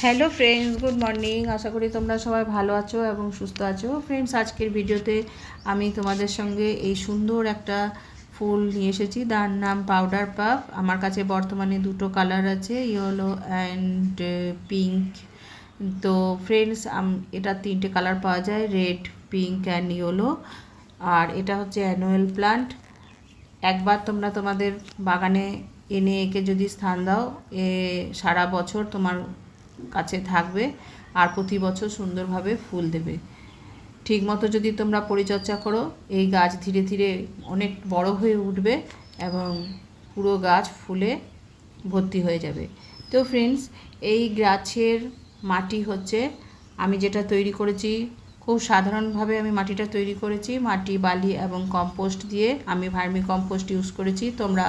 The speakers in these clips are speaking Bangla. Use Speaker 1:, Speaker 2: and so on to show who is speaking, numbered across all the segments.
Speaker 1: হ্যালো ফ্রেন্ডস গুড মর্নিং আশা করি তোমরা সবাই ভালো আছো এবং সুস্থ আছো। ফ্রেন্ডস আজকের ভিডিওতে আমি তোমাদের সঙ্গে এই সুন্দর একটা ফুল নিয়ে এসেছি। তার নাম পাউডার পাফ আমার কাছে বর্তমানে দুটো কালার আছে ইয়েলো অ্যান্ড পিঙ্ক তো ফ্রেন্ডস এটা তিনটে কালার পাওয়া যায় রেড পিঙ্ক অ্যান্ড ইয়েলো আর এটা হচ্ছে অ্যানুয়াল প্লান্ট একবার তোমরা তোমাদের বাগানে এনে একে যদি স্থান দাও, এ, সারা বছর তোমার কাছে থাকবে আর প্রতি বছর সুন্দরভাবে ফুল দেবে। ঠিকমতো যদি তোমরা পরিচর্যা করো, এই গাছ ধীরে ধীরে অনেক বড় হয়ে উঠবে এবং পুরো গাছ ফুলে ভর্তি হয়ে যাবে। তো ফ্রেন্ডস এই গাছের মাটি হচ্ছে, আমি যেটা তৈরি করেছি, খুব সাধারণভাবে আমি মাটিটা তৈরি করেছি। মাটি, বালি এবং কম্পোস্ট দিয়ে আমি ভার্মি কম্পোস্ট ইউজ করেছি। তোমরা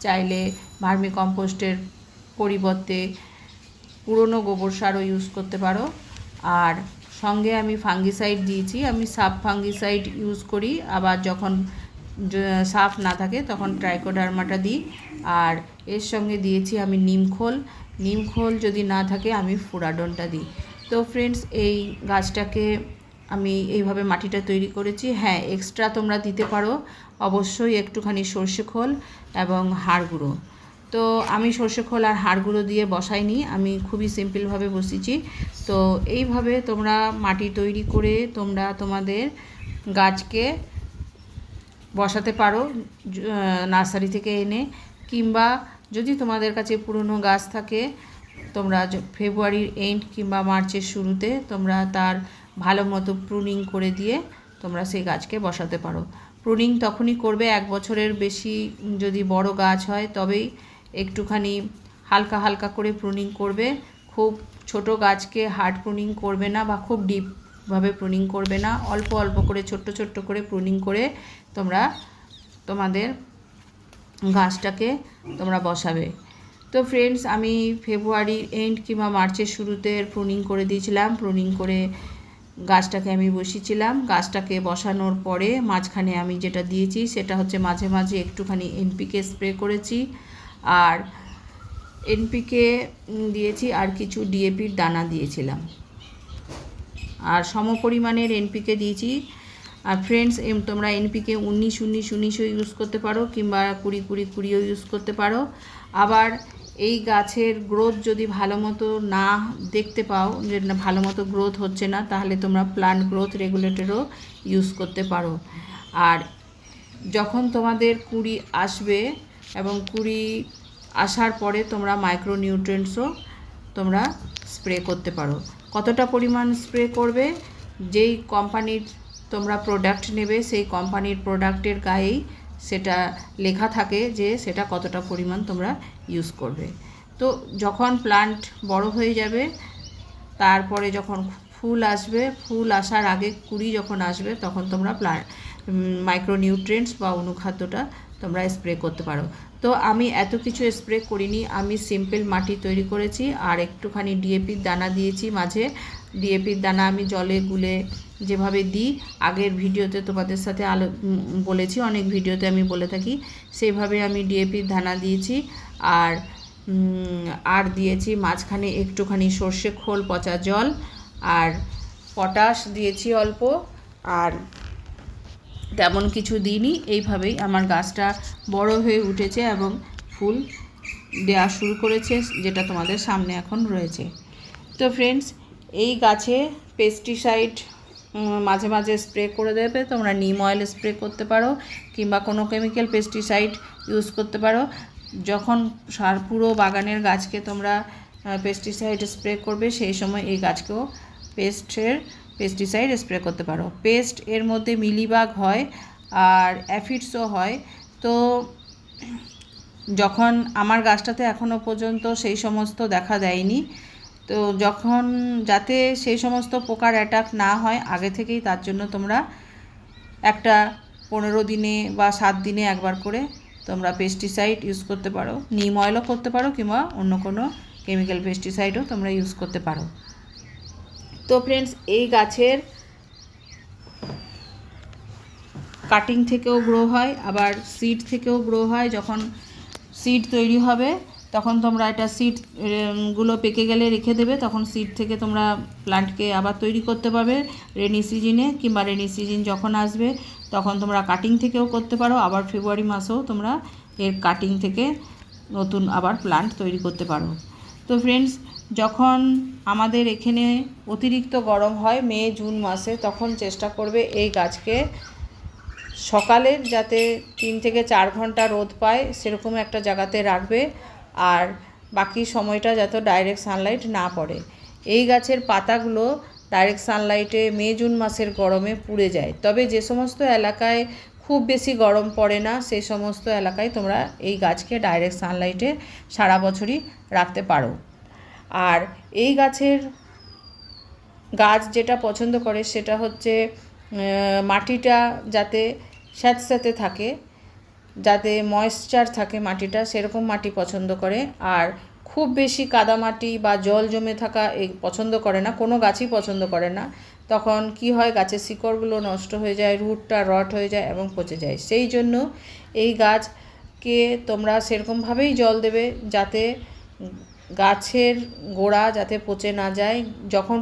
Speaker 1: চাইলে ভার্মি কম্পোস্টের পরিবর্তে পুরনো গোবর সারও ইউজ করতে পারো। আর সঙ্গে আমি ফাঙ্গিসাইড দিয়েছি। আমি সাব ফাঙ্গিসাইড ইউজ করি। আবার যখন সাফ না থাকে তখন ট্রাইকোডার্মাটা দিই। আর এর সঙ্গে দিয়েছি আমি নিমখোল নিমখোল যদি না থাকে আমি ফুরাডনটা দিই। তো ফ্রেন্ডস এই গাছটাকে আমি এইভাবে মাটিটা তৈরি করেছি। হ্যাঁ এক্সট্রা তোমরা দিতে পারো। অবশ্যই একটুখানি সর্ষে খোল এবং হাড় গুঁড়ো। তো আমি সর্ষে খোল আর হাড়গুলো দিয়ে বসাইনি, আমি খুবই সিম্পলভাবে বসিয়েছি। তো এইভাবে তোমরা মাটি তৈরি করে তোমরা তোমাদের গাছকে বসাতে পারো নার্সারি থেকে এনে, কিংবা যদি তোমাদের কাছে পুরনো গাছ থাকে, তোমরা ফেব্রুয়ারির এন্ড কিংবা মার্চের শুরুতে তোমরা তার ভালো মতো প্রুনিং করে দিয়ে তোমরা সেই গাছকে বসাতে পারো। প্রুনিং তখনই করবে, এক বছরের বেশি যদি বড় গাছ হয়, তবেই একটুখানি হালকা হালকা করে প্রুনিং করবে। খুব ছোট গাছকে হার্ড প্রুনিং করবে না বা খুব ডিপভাবে প্রুনিং করবে না। অল্প অল্প করে, ছোট্ট ছোট্ট করে প্রুনিং করে তোমরা তোমাদের গাছটাকে তোমরা বসাবে। তো ফ্রেন্ডস আমি ফেব্রুয়ারি এন্ড কিংবা মার্চের শুরুতে প্রুনিং করে দিয়েছিলাম। প্রুনিং করে গাছটাকে আমি বসিয়েছিলাম। গাছটাকে বসানোর পরে মাঝখানে আমি যেটা দিয়েছি, সেটা হচ্ছে মাঝে মাঝে একটুখানি এনপিকে স্প্রে করেছি। আর এনপিকে দিয়েছি আর কিছু ডিএপির দানা দিয়েছিলাম। আর সমপরিমাণের এনপিকে দিয়েছি। আর ফ্রেন্ডস এম, তোমরা এনপিকে উনিশ উনিশ, উনিশও ইউজ করতে পারো কিংবা কুড়ি কুড়ি, কুড়িও ইউজ করতে পারো। আবার এই গাছের গ্রোথ যদি ভালো মতো না দেখতে পাও, যে না ভালো মতো গ্রোথ হচ্ছে না, তাহলে তোমরা প্লান্ট গ্রোথ রেগুলেটরও ইউজ করতে পারো। আর যখন তোমাদের কুড়ি আসবে এবং কুড়ি আসার পরে তোমরা মাইক্রো নিউট্রিয়েন্টসও তোমরা স্প্রে করতে পারো। কতটা পরিমাণ স্প্রে করবে? যেই কোম্পানির তোমরা প্রোডাক্ট নেবে, সেই কোম্পানির প্রোডাক্টের গায়েই সেটা লেখা থাকে যে সেটা কতটা পরিমাণ তোমরা ইউজ করবে। তো যখন প্লান্ট বড় হয়ে যাবে, তারপরে যখন ফুল আসবে, ফুল আসার আগে কুড়ি যখন আসবে, তখন তোমরা প্লা মাইক্রো নিউট্রিয়েন্টস বা অনুখাদ্যটা তোমরা স্প্রে করতে পারো। তো আমি এত কিছু স্প্রে করিনি, আমি সিম্পল মাটি তৈরি করেছি আর একটুখানি ডিএপির দানা দিয়েছি মাঝে। ডিএপির দানা আমি জলে গুলে যেভাবে দিই, আগের ভিডিওতে তোমাদের সাথে আলো বলেছি, অনেক ভিডিওতে আমি বলে থাকি সেইভাবে আমি ডিএপির দানা দিয়েছি আর আর দিয়েছি মাঝখানে একটুখানি সর্ষে খোল, পচা জল আর পটাশ দিয়েছি অল্প আর তেমন কিছু দিইনি। এইভাবেই আমার গাছটা বড় হয়ে উঠেছে এবং ফুল দেওয়া শুরু করেছে, যেটা তোমাদের সামনে এখন রয়েছে। তো ফ্রেন্ডস এই গাছে পেস্টিসাইড মাঝে মাঝে স্প্রে করে দেবে। তোমরা নিম অয়েল স্প্রে করতে পারো কিংবা কোনো কেমিক্যাল পেস্টিসাইড ইউজ করতে পারো। যখন সার পুরো বাগানের গাছকে তোমরা পেস্টিসাইড স্প্রে করবে, সেই সময় এই গাছকেও পেস্টের পেস্টিসাইড স্প্রে করতে পারো। পেস্ট এর মধ্যে মিলিবাগ হয় আর অ্যাফিডসও হয়। তো যখন আমার গাছটাতে এখনও পর্যন্ত সেই সমস্ত দেখা দেয়নি, তো যখন যাতে সেই সমস্ত পোকার অ্যাটাক না হয়, আগে থেকেই তার জন্য তোমরা একটা পনেরো দিনে বা সাত দিনে একবার করে তোমরা পেস্টিসাইড ইউজ করতে পারো। নিম অয়েলও করতে পারো কিংবা অন্য কোনো কেমিক্যাল পেস্টিসাইডও তোমরা ইউজ করতে পারো। তো ফ্রেন্ডস এই গাছের কাটিং থেকেও গ্রো হয়, আবার সিড থেকেও গ্রো হয়। যখন সিড তৈরি হবে, তখন তোমরা এটা সিডগুলো পেকে গেলে রেখে দেবে। তখন সিড থেকে তোমরা প্লান্টকে আবার তৈরি করতে পারবে রেনি সিজনে কিংবা রেনি সিজন যখন আসবে, তখন তোমরা কাটিং থেকেও করতে পারো। আবার ফেব্রুয়ারি মাসেও তোমরা এর কাটিং থেকে নতুন আবার প্লান্ট তৈরি করতে পারো। তো ফ্রেন্ডস যখন আমাদের এখানে অতিরিক্ত গরম হয় মে, জুন মাসে, তখন চেষ্টা করবে এই গাছকে সকালের যাতে তিন থেকে চার ঘণ্টা রোদ পায়, সেরকম একটা জায়গাতে রাখবে। আর বাকি সময়টা যাতে ডাইরেক্ট সানলাইট না পড়ে। এই গাছের পাতাগুলো ডাইরেক্ট সানলাইটে মে, জুন মাসের গরমে পুড়ে যায়। তবে যে সমস্ত এলাকায় খুব বেশি গরম পড়ে না সেই সমস্ত এলাকায় তোমরা এই গাছকে ডাইরেক্ট সানলাইটে সারা বছরই রাখতে পারো। আর এই গাছের গাছ যেটা পছন্দ করে সেটা হচ্ছে মাটিটা যাতে স্যাঁতস্যাঁতে থাকে, যাতে ময়েশ্চার থাকে মাটিটা, সেরকম মাটি পছন্দ করে। আর খুব বেশি কাদামাটি বা জল জমে থাকা এই পছন্দ করে না, কোনো গাছই পছন্দ করে না। তখন কি হয়, গাছের শিকড়গুলো নষ্ট হয়ে যায়, রুটটা রট হয়ে যায় এবং পচে যায়। সেই জন্য এই গাছকে তোমরা সেরকমভাবেই জল দেবে যাতে গাছের গোড়া যাতে পচে না যায়, যখন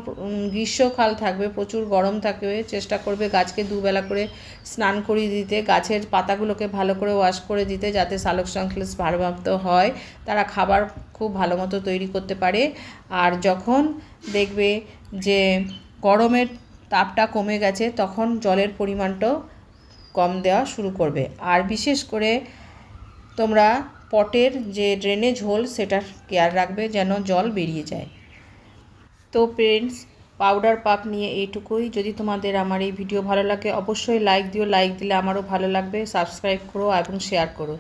Speaker 1: গ্রীষ্মকাল থাকবে, প্রচুর গরম থাকবে, চেষ্টা করবে গাছকে দুবেলা করে স্নান করিয়ে দিতে, গাছের পাতাগুলোকে ভালো করে ওয়াশ করে দিতে যাতে সালোক সংশ্লেষ ভালোমতো হয়, তারা খাবার খুব ভালো মতো তৈরি করতে পারে। আর যখন দেখবে যে গরমের তাপটা কমে গেছে, তখন জলের পরিমাণটাও কম দেওয়া শুরু করবে। আর বিশেষ করে তোমরা পটের যে ড্রেনেজ হোল সেটার কেয়ার রাখবে যেন জল বেরিয়ে যায়। তো ফ্রেন্ডস পাউডার পাপ নিয়ে এইটুকুই। যদি তোমাদের আমার এই ভিডিও ভালো লাগে, অবশ্যই লাইক দিও। লাইক দিলে আমারও ভালো লাগবে। সাবস্ক্রাইব করো এবং শেয়ার করো।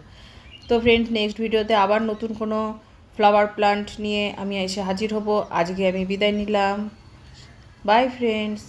Speaker 1: তো ফ্রেন্ড নেক্সট ভিডিওতে আবার নতুন কোনো ফ্লাওয়ার প্লান্ট নিয়ে আমি এসে হাজির হব। আজকে আমি বিদায় নিলাম। By friends